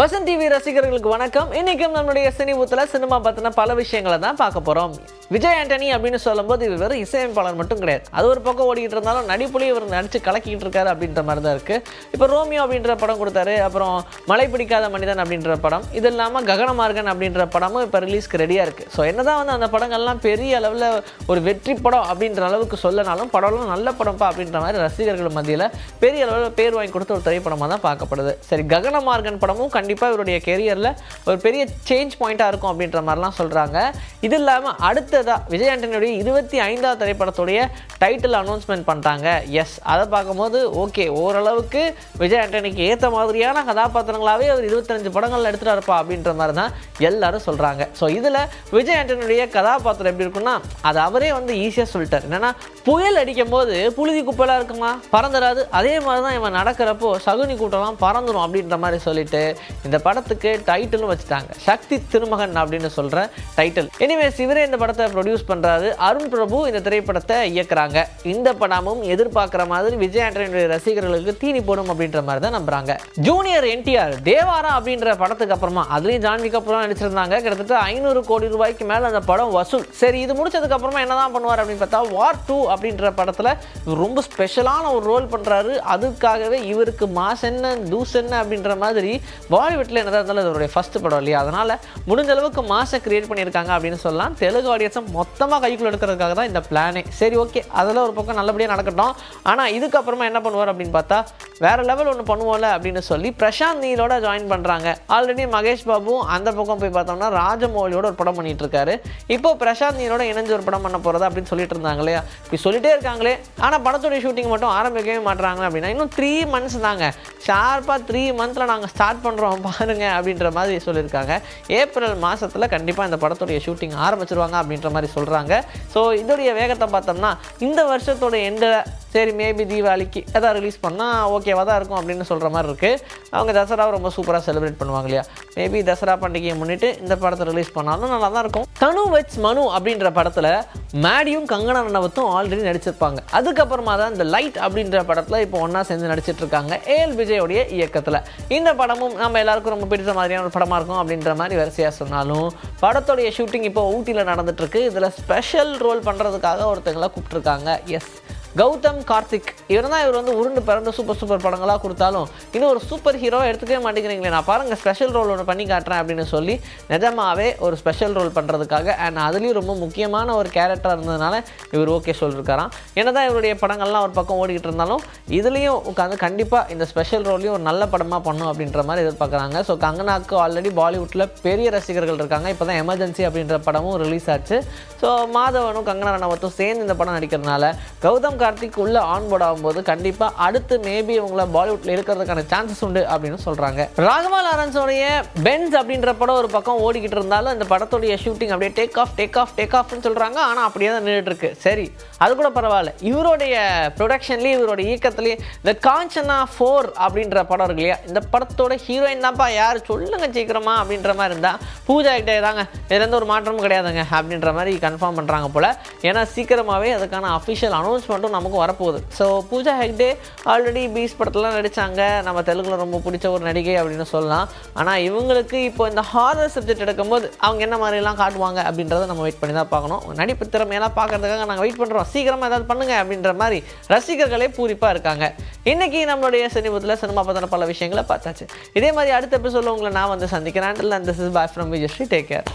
Vasanth TV ரசிகர்களுக்கு வணக்கம். இன்னைக்கும் நம்மளுடைய சினிபூத்தில் சினிமா பற்றின பல விஷயங்களை தான் பார்க்க போகிறோம் விஜய் ஆண்டனி அப்படின்னு சொல்லும்போது இவர் வெறும் இசையமைப்பாளர் மட்டும் கிடையாது. அது ஒரு பக்கம் ஓடிக்கிட்டு இருந்தாலும் நடிப்புலேயே இவர் நடிச்சு கலக்கிட்டு இருக்காரு அப்படின்ற மாதிரி தான் இருக்குது இப்போ ரோமியோ அப்படின்ற படம் கொடுத்தாரு. அப்புறம் மழை பிடிக்காத மனிதன் அப்படின்ற படம். இது இல்லாமல் ககனமார்கன் அப்படின்ற படமும் இப்போ ரிலீஸ்க்கு ரெடியாக இருக்குது ஸோ என்னதான் வந்து அந்த படங்கள்லாம் பெரிய அளவில் ஒரு வெற்றி படம் அப்படின்ற அளவுக்கு சொல்லனாலும் படம்லாம் நல்ல படம்ப்பா அப்படின்ற மாதிரி ரசிகர்கள் மத்தியில் பெரிய அளவில் பேர் வாங்கி கொடுத்த ஒரு திரைப்படமாக தான் பார்க்கப்படுது. சரி ககனமார்கன் படமும் கண்டிப்பாக இவருடைய கெரியரில் ஒரு பெரிய சேஞ்ச் பாயிண்ட்டாக இருக்கும் அப்படின்ற மாதிரிலாம் சொல்கிறாங்க இது இல்லாமல் அடுத்ததாக விஜய் ஆண்டனியுடைய இருபத்தி ஐந்தாவது திரைப்படத்துடைய டைட்டில் அனௌன்ஸ்மெண்ட் பண்ணிட்டாங்க. எஸ் அதை பார்க்கும்போது ஓகே ஓரளவுக்கு விஜய் ஆண்டனிக்கு ஏற்ற மாதிரியான கதாபாத்திரங்களாகவே அவர் இருபத்தஞ்சு படங்கள் எடுத்துகிட்டு இருப்பா அப்படின்ற மாதிரி தான் எல்லாரும் சொல்கிறாங்க ஸோ இதில் விஜய் ஆண்டனியுடைய கதாபாத்திரம் எப்படி இருக்குன்னா அது அவரே வந்து ஈஸியாக சொல்லிட்டார். என்னன்னா புயல் அடிக்கும் போது புழுதி குப்பலாக இருக்குமா? பறந்துடாது அதே மாதிரி தான் இவன் நடக்கிறப்போ சகுனி கூட்டம்லாம் பறந்துடும் அப்படின்ற மாதிரி சொல்லிட்டு இந்த படத்துக்கு டைட்டிலும் வச்சுட்டாங்க. சக்தி திருமகன் அப்படின்னு சொல்கிற டைட்டில் எனிவேஸ் இவரே இந்த படத்தை ப்ரொடியூஸ் பண்ணுறாரு அருண் பிரபு இந்த திரைப்படத்தை இயக்குறாங்க. இந்த படமும் எதிர்பார்க்குற மாதிரி விஜய் ஆண்டனியுடைய ரசிகர்களுக்கு தீனி போடும் அப்படின்ற மாதிரி தான் நம்புறாங்க. ஜூனியர் என்டிஆர் தேவாரா அப்படின்ற படத்துக்கு அப்புறமா அதுலேயும் ஜான்வி கபூர்லாம் நடிச்சிருந்தாங்க. கிட்டத்தட்ட ஐநூறு கோடி ரூபாய்க்கு மேலே அந்த படம் வசூல். சரி இது முடிச்சதுக்கு அப்புறமா என்னதான் பண்ணுவார் அப்படின்னு பார்த்தா வார் டூ அப்படின்ற படத்தில் ரொம்ப ஸ்பெஷலான ஒரு ரோல் பண்ணுறாரு அதுக்காகவே இவருக்கு மாஸ் என்ன தூஸ் என்ன அப்படின்ற மாதிரி பாலிவுட்டில் என்னதான் இருந்தாலும் இது அவருடைய படம் இல்லையா? அதனால் முடிஞ்ச அளவுக்கு மாசை கிரியேட் பண்ணியிருக்காங்க அப்படின்னு சொல்லலாம். தெலுங்கு ஆடியன்ஸை மொத்தமாக கைக்குள்ள எடுக்கிறதுக்காக தான் இந்த பிளானே சரி ஓகே அதெல்லாம் ஒரு பக்கம் நல்லபடியாக நடக்கட்டும். ஆனால் இதுக்கப்புறமா என்ன பண்ணுவார் அப்படின்னு பார்த்தா வேறு லெவல் ஒன்று பண்ணுவோம்ல அப்படின்னு சொல்லி பிரசாந்த் நீலோட ஜாயின் பண்ணுறாங்க ஆல்ரெடி மகேஷ் பாபுவும் அந்த பக்கம் போய் பார்த்தோம்னா ராஜமௌலியோட ஒரு படம் பண்ணிட்டு இருக்காரு. இப்போ பிரசாந்த் நீலோட இணைஞ்சு ஒரு படம் பண்ண போகிறதா அப்படின்னு சொல்லிட்டு இருந்தாங்க இல்லையா? இப்படி சொல்லிட்டே இருக்காங்களே. ஆனால் படத்துடைய ஷூட்டிங் மட்டும் ஆரம்பிக்கவே மாட்டுறாங்க அப்படின்னா இன்னும் த்ரீ மந்த்ஸ் தாங்க. ஷார்ப்பாக த்ரீ மந்த்தில் நாங்கள் ஸ்டார்ட் பண்ணுறோம் பாருங்கள் அப்படின்ற மாதிரி சொல்லியிருக்காங்க. ஏப்ரல் மாதத்தில் கண்டிப்பாக இந்த படத்துடைய ஷூட்டிங் ஆரம்பிச்சிருவாங்க அப்படின்ற மாதிரி சொல்கிறாங்க ஸோ இதோடைய வேகத்தை பார்த்தோம்னா இந்த வருஷத்தோட எண்டில் சரி மேபி தீபாவளிக்கு எதாவது ரிலீஸ் பண்ணால் ஓகேவாக தான் இருக்கும் அப்படின்னு சொல்கிற மாதிரி இருக்குது அவங்க தசராவை ரொம்ப சூப்பராக செலிப்ரேட் பண்ணுவாங்க இல்லையா? மேபி தசரா பண்டிகையை முன்னிட்டு இந்த படத்தை ரிலீஸ் பண்ணாலும் நல்லா தான் இருக்கும். தனு வெட்ஸ் மனு அப்படின்ற படத்தில் மேடியும் கங்கனா ரணவத்தும் ஆல்ரெடி நடிச்சிருப்பாங்க. அதுக்கப்புறமா தான் இந்த லைட் அப்படின்ற படத்தில் இப்போ ஒன்றா சேர்ந்து நடிச்சிட்டு இருக்காங்க ஏஎல் விஜயோடைய இயக்கத்தில். இந்த படமும் நம்ம எல்லாருக்கும் ரொம்ப பிடிச்ச மாதிரியான ஒரு படமாக இருக்கும் அப்படின்ற மாதிரி வரிசையாக சொன்னாலும் படத்துடைய ஷூட்டிங் இப்போ ஊட்டியில் நடந்துட்டுருக்கு இதில் ஸ்பெஷல் ரோல் பண்ணுறதுக்காக ஒருத்தங்களை கூப்பிட்ருக்காங்க எஸ் கௌதம் கார்த்திக் இவர் தான் இவர் வந்து உருண்டு பிறந்த சூப்பர் சூப்பர் படங்களாக கொடுத்தாலும் இன்னும் ஒரு சூப்பர் ஹீரோ எடுத்துக்கவே மாட்டேங்கிறீங்களே. நான் பாருங்கள் ஸ்பெஷல் ரோல் ஒன்று பண்ணி காட்டுறேன் அப்படின்னு சொல்லி நிஜமாவே ஒரு ஸ்பெஷல் ரோல் பண்ணுறதுக்காக அண்ட் அதுலேயும் ரொம்ப முக்கியமான ஒரு கேரக்டராக இருந்ததுனால இவர் ஓகே சொல்லியிருக்காராம் என்னதான் இவருடைய படங்கள்லாம் ஒரு பக்கம் ஓடிக்கிட்டு இருந்தாலும் இதுலேயும் உட்காந்து கண்டிப்பாக இந்த ஸ்பெஷல் ரோல்லையும் ஒரு நல்ல படமாக பண்ணும் அப்படின்ற மாதிரி எதிர்பார்க்குறாங்க. ஸோ கங்கனாக்கு ஆல்ரெடி பாலிவுட்டில் பெரிய ரசிகர்கள் இருக்காங்க. இப்போ தான் எமர்ஜென்சி அப்படின்ற படமும் ரிலீஸ் ஆச்சு. ஸோ மாதவனும் கங்கனா ரணவத்தும் சேர்ந்து இந்த படம் நடிக்கிறதுனால கௌதம் கார்த்திக் உள்ள ஆன் போர்ட் ஆகும்போது கண்டிப்பாக அடுத்து மேபி இவங்கள பாலிவுட்டில் இருக்கிறதுக்கான சான்சஸ் உண்டு அப்படின்னு சொல்கிறாங்க ராகவா லாரன்ஸோடைய பென்ஸ் அப்படின்ற படம் ஒரு பக்கம் ஓடிக்கிட்டு இருந்தாலும் இந்த படத்துடைய ஷூட்டிங் அப்படியே take off take off take ஆஃப்னு சொல்கிறாங்க ஆனால் அப்படியே தான் நின்றுட்டு இருக்கு. சரி அது கூட பரவாயில்ல. இவருடைய ப்ரொடக்ஷன்லேயே இவருடைய இயக்கத்துலேயே இந்த காஞ்சனா ஃபோர் அப்படின்ற படம் இருக்கு இல்லையா? இந்த படத்தோட ஹீரோயின் தான்ப்பா யார்? சொல்லுங்க சீக்கிரமா அப்படின்ற மாதிரி இருந்தால் பூஜா கிட்டே தாங்க. இதுலேருந்து ஒரு மாற்றமும் கிடையாதுங்க அப்படின்ற மாதிரி கன்ஃபார்ம் பண்ணுறாங்க போல். ஏன்னா சீக்கிரமாகவே அதுக்கான அஃபிஷியல் அனௌன்ஸ்மெண்ட்டும் நமக்கு வரப்போகுது. So Pooja Hegde already Beast படத்துலாம் நடித்தாங்க நம்ம தெலுங்குல ரொம்ப பிடிச்ச ஒரு நடிகை அப்படின்னு சொல்லலாம். ஆனால் இவங்களுக்கு இப்போ இந்த ஹாரர் சப்ஜெக்ட் எடுக்கும்போது அவங்க என்ன மாதிரிலாம் காட்டுவாங்க அப்படின்றத நம்ம வெயிட் பண்ணி தான் பார்க்கணும். நடிப்பு திறமையெல்லாம் பார்க்கறதுக்காக நாங்கள் வெயிட் பண்ணுறோம் சீக்கிரமாக ஏதாவது பண்ணுங்க அப்படின்ற மாதிரி ரசிகர்களே பூரிப்பாக இருக்காங்க. இன்னைக்கு நம்மளுடைய சினிமத்தில் சினிமா பற்றின பல விஷயங்களை பார்த்தாச்சு. இதே மாதிரி அடுத்த எபிசோட உங்களை நான் வந்து சந்திக்கிறேன். அந்த this is boy from Vijayasree take care